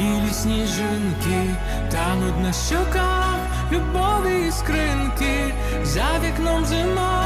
білі сніжинки, тануть на щука любові іскринки за вікном зима.